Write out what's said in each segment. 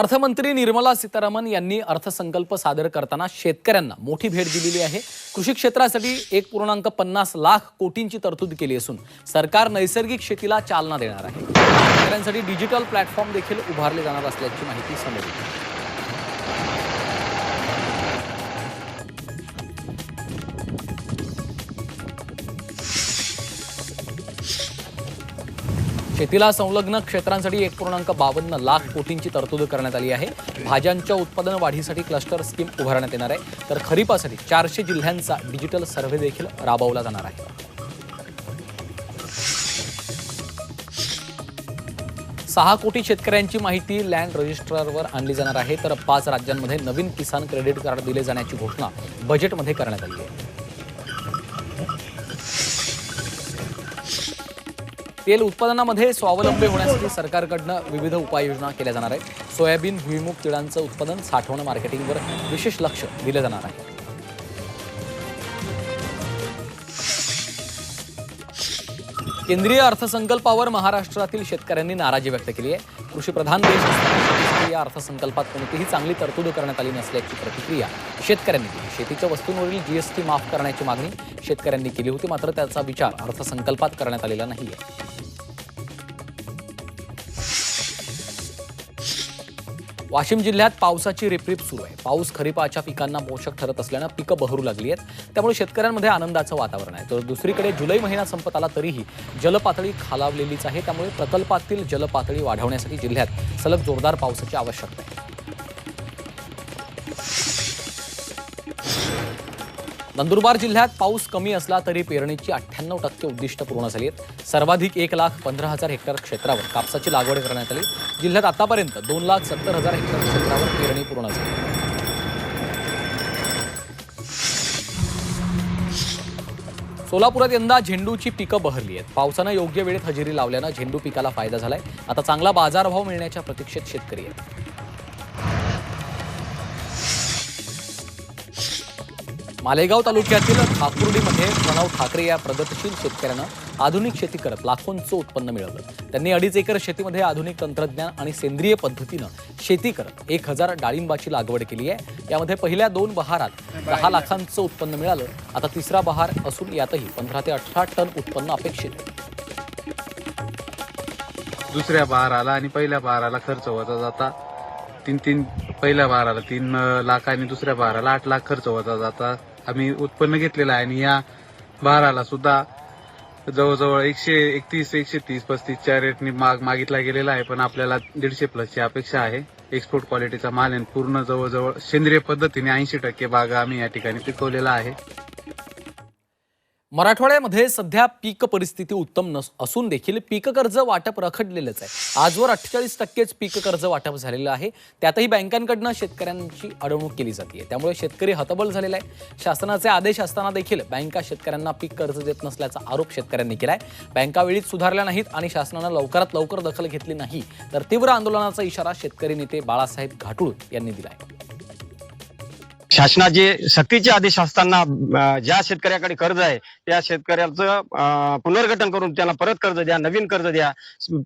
अर्थमंत्री निर्मला सीतारामन यांनी अर्थसंकल्प सादर करताना शेतकऱ्यांना मोठी भेट दिलेली आहे. कृषी क्षेत्रासाठी एक पूर्णांक पन्नास लाख कोटींची तरतूद केली असून सरकार नैसर्गिक शेतीला चालना देणार आहे. शेतकऱ्यांसाठी डिजिटल प्लॅटफॉर्म देखील उभारले जाणार असल्याची माहिती समोर शेतीला संलग्न क्षेत्रांसाठी एक पूर्णांक बावन्न लाख कोटींची तरतूद करण्यात आली आहे. भाज्यांच्या उत्पादन वाढीसाठी क्लस्टर स्कीम उभारण्यात येणार आहे. तर खरीपासाठी चारशे जिल्ह्यांचा डिजिटल सर्व्हे देखील राबवला जाणार आहे. सहा कोटी शेतकऱ्यांची माहिती लँड रजिस्ट्रारवर आणली जाणार आहे. तर पाच राज्यांमध्ये नवीन किसान क्रेडिट कार्ड दिले जाण्याची घोषणा बजेटमध्ये करण्यात आली आहे. तेल उत्पादनामध्ये स्वावलंबी होण्यासाठी सरकारकडनं विविध उपाययोजना केल्या जाणार आहेत. सोयाबीन भुईमुग तिळांचं उत्पादन साठवणं मार्केटिंगवर विशेष लक्ष दिलं जाणार आहे. केंद्रीय अर्थसंकल्पावर महाराष्ट्रातील शेतकऱ्यांनी नाराजी व्यक्त केली आहे. कृषीप्रधान देश असताना या अर्थसंकल्पात कोणतीही चांगली तरतूद करण्यात आली नसल्याची प्रतिक्रिया शेतकऱ्यांनी दिली. शेतीच्या वस्तूंवरील जीएसटी माफ करण्याची मागणी शेतकऱ्यांनी केली होती मात्र त्याचा विचार अर्थसंकल्पात करण्यात आलेला नाहीये. वाशिम जिल्ह्यात पावसाची रिपरिप सुरू आहे. पाऊस खरीपाच्या पिकांना पोषक ठरत असल्यानं पिकं बहरू लागली आहेत. त्यामुळे शेतकऱ्यांमध्ये आनंदाचं वातावरण आहे. तर दुसरीकडे जुलै महिना संपत आला तरीही जलपातळी खालावलेलीच आहे. त्यामुळे प्रकल्पातील जलपातळी वाढवण्यासाठी जिल्ह्यात सलग जोरदार पावसाची आवश्यकता आहे. नंदुरबार जिल्ह्यात पाऊस कमी असला तरी पेरणीची अठ्ठ्याण्णव टक्के उद्दिष्ट पूर्ण झाली आहेत. सर्वाधिक एक लाख पंधरा हजार हेक्टर क्षेत्रावर कापसाची लागवड करण्यात आली. जिल्ह्यात आतापर्यंत दोन लाख सत्तर हजार हेक्टर क्षेत्रावर पेरणी पूर्ण झाली. सोलापुरात यंदा झेंडूची पिकं बहरली आहेत. पावसानं योग्य वेळेत हजेरी लावल्यानं झेंडू पिकाला फायदा झालाय. आता चांगला बाजारभाव मिळण्याच्या प्रतीक्षेत शेतकरी आहेत. मालेगाव तालुक्यातील ठाकुर्डीमध्ये प्रणव ठाकरे या प्रगतशील शेतकऱ्यानं आधुनिक शेती करत लाखोंचं उत्पन्न मिळवलं. त्यांनी अडीच एकर शेतीमध्ये आधुनिक तंत्रज्ञान आणि सेंद्रिय पद्धतीनं शेती करत एक हजार डाळिंबाची लागवड केली आहे. यामध्ये पहिल्या दोन बहारात दहा लाखांचं उत्पन्न मिळालं. आता तिसरा बहार असून यातही पंधरा ते अठरा टन उत्पन्न अपेक्षित आहे. दुसऱ्या बहाराला आणि पहिल्या बहाराला खर्च होता जाता. तीन तीन पहिल्या बहाराला तीन लाख आणि दुसऱ्या बहाराला आठ लाख खर्च होता जाता. आम्ही उत्पन्न घेतलेलं आहे आणि या भाराला सुद्धा जवळजवळ एकशे एकतीस एकशे तीस पस्तीसच्या रेटने माग मागितला गेलेला आहे. पण आपल्याला दीडशे प्लसची अपेक्षा आहे. एक्सपोर्ट क्वालिटीचा माल पूर्ण जवळजवळ सेंद्रिय पद्धतीने ऐंशी टक्के बाग आम्ही या ठिकाणी पिकवलेला आहे. मराठवाड्यामध्ये सध्या पीक परिस्थिती उत्तम नस असून देखील पीक कर्ज वाटप रखडलेलंच आहे. आजवर अठ्ठेचाळीस टक्केच पीक कर्ज वाटप झालेलं आहे. त्यातही बँकांकडनं शेतकऱ्यांची अडवणूक केली जाते त्यामुळे शेतकरी हतबल झालेला आहे. शासनाचे आदेश असताना देखील बँका शेतकऱ्यांना पीक कर्ज देत नसल्याचा आरोप शेतकऱ्यांनी केला आहे बँका वेळीच सुधारल्या नाहीत आणि शासनानं लवकरात लवकर दखल घेतली नाही. तर तीव्र आंदोलनाचा इशारा शेतकरी नेते बाळासाहेब घाटुळ यांनी दिला आहे शासनाचे सक्तीचे आदेश असताना ज्या शेतकऱ्याकडे कर्ज आहे त्या शेतकऱ्याचं पुनर्गठन करून त्यांना परत कर्ज द्या नवीन कर्ज द्या.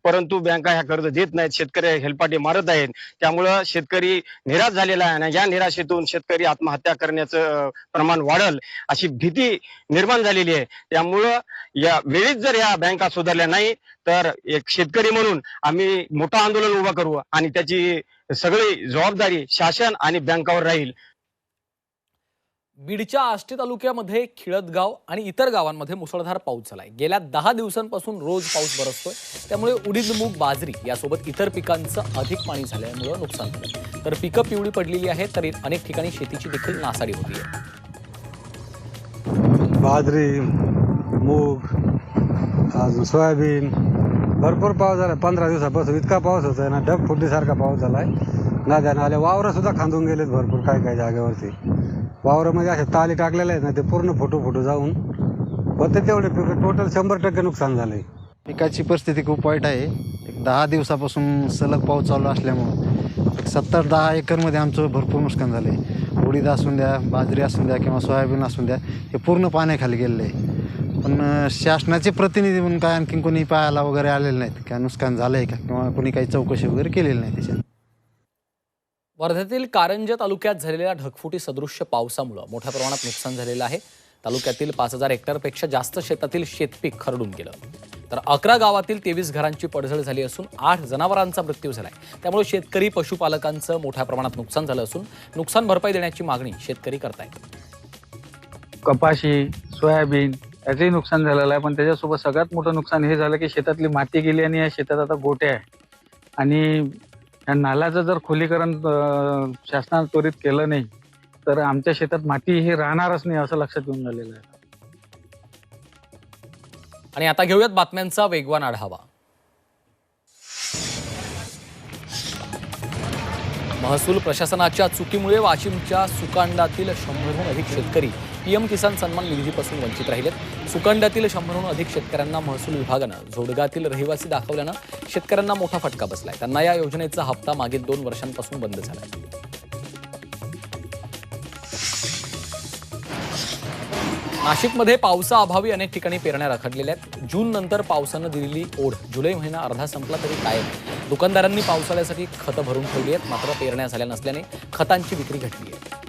परंतु बँका ह्या कर्ज देत नाहीत शेतकरी हेलपाटे मारत आहेत. त्यामुळं शेतकरी निराश झालेला आहे आणि या निराशेतून शेतकरी आत्महत्या करण्याचं प्रमाण वाढल अशी भीती निर्माण झालेली आहे. त्यामुळं या वेळीच जर या बँका सुधारल्या नाही तर एक शेतकरी म्हणून आम्ही मोठं आंदोलन उभं करू आणि त्याची सगळी जबाबदारी शासन आणि बँकावर राहील. बीडच्या आष्टी तालुक्यामध्ये खिळदगाव आणि इतर गावांमध्ये मुसळधार पाऊस झालाय. गेल्या दहा दिवसांपासून रोज पाऊस बरसतोय. त्यामुळे उडीद मूग बाजरी यासोबत इतर पिकांचं अधिक पाणी झाल्यामुळे नुकसान झालं तर पिकं पिवळी पडलेली आहेत तर अनेक ठिकाणी शेतीची देखील नासाडी होती आहे बाजरी मूग अजून सोयाबीन भरपूर पाऊस झाला पंधरा दिवसापासून इतका पाऊस होतोय ना ढग फुटीसारखा पाऊस झालाय. नद्या नाल्या वावरं सुद्धा खांदून गेलेत भरपूर काही काही जागेवरती. वावरामध्ये असे ताली टाकलेले आहेत ना ते पूर्ण फोटो फोटो जाऊन. होते तेवढे पिकं टोटल शंभर टक्के नुकसान झालंय. पिकाची परिस्थिती खूप वाईट आहे. एक दहा दिवसापासून सलग पाऊस चालू असल्यामुळं एक सत्तर दहा एकरमध्ये आमचं भरपूर नुकसान झालं आहे उडीद असून द्या बाजरी असून द्या किंवा सोयाबीन असून द्या हे पूर्ण पाण्याखाली गेलेलं आहे. पण शासनाचे प्रतिनिधी म्हणून काय आणखीन कोणी पाहायला वगैरे आलेले नाहीत. काय नुकसान झालं आहे का? किंवा कोणी काही चौकशी वगैरे केलेली नाही त्याच्यात? वर्ध्यातील कारंजा तालुक्यात झालेल्या ढगफुटी सदृश्य पावसामुळं मोठ्या प्रमाणात नुकसान झालेलं आहे. तालुक्यातील पाच हजार हेक्टरपेक्षा जास्त शेतातील शेतपीक खरडून गेलं. तर अकरा गावातील तेवीस घरांची पडझड झाली असून आठ जनावरांचा मृत्यू झाला आहे त्यामुळे शेतकरी पशुपालकांचं मोठ्या प्रमाणात नुकसान झालं असून नुकसान भरपाई देण्याची मागणी शेतकरी करतायत. कपाशी सोयाबीन याचंही नुकसान झालेलं आहे. पण त्याच्यासोबत सगळ्यात मोठं नुकसान हे झालं की शेतातली माती गेली आणि या शेतात आता गोटे आहे. आणि या नाल्याचं जर खोलीकरण शासनानं त्वरित केलं नाही तर आमच्या शेतात माती हे राहणारच नाही असं लक्षात येऊन झालेलं आहे. आणि आता घेऊयात बातम्यांचा वेगवान आढावा. महसूल प्रशासनाच्या चुकीमुळे वाशिमच्या सुकांडातील शंभरहून अधिक शेतकरी पीएम किसान सन्मान निधीपासून वंचित राहिलेत. सुकंडातील शंभरहून अधिक शेतकऱ्यांना महसूल विभागानं झोडगातील रहिवासी दाखवल्यानं शेतकऱ्यांना मोठा फटका बसलाय. त्यांना या योजनेचा हप्ता मागील दोन वर्षांपासून बंद झाला नाशिकमध्ये पावसाअभावी अनेक ठिकाणी पेरण्या रखडलेल्या आहेत. जून नंतर पावसानं दिलेली ओढ जुलै महिना अर्धा संपला तरी कायम. दुकानदारांनी पावसाळ्यासाठी खतं भरून ठेवली आहेत. मात्र पेरण्या झाल्या नसल्याने खतांची विक्री घटली आहे.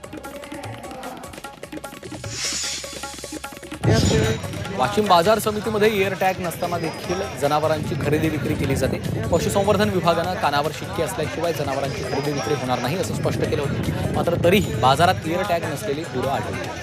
वाशिम बाजार समितीमध्ये एअर टॅग नसताना देखील जनावरांची खरेदी विक्री केली जाते. पशुसंवर्धन विभागानं कानावर शिक्के असल्याशिवाय जनावरांची खरेदी विक्री होणार नाही असं स्पष्ट केलं होतं. मात्र तरीही बाजारात एअर टॅग नसलेली गुरं आढळली.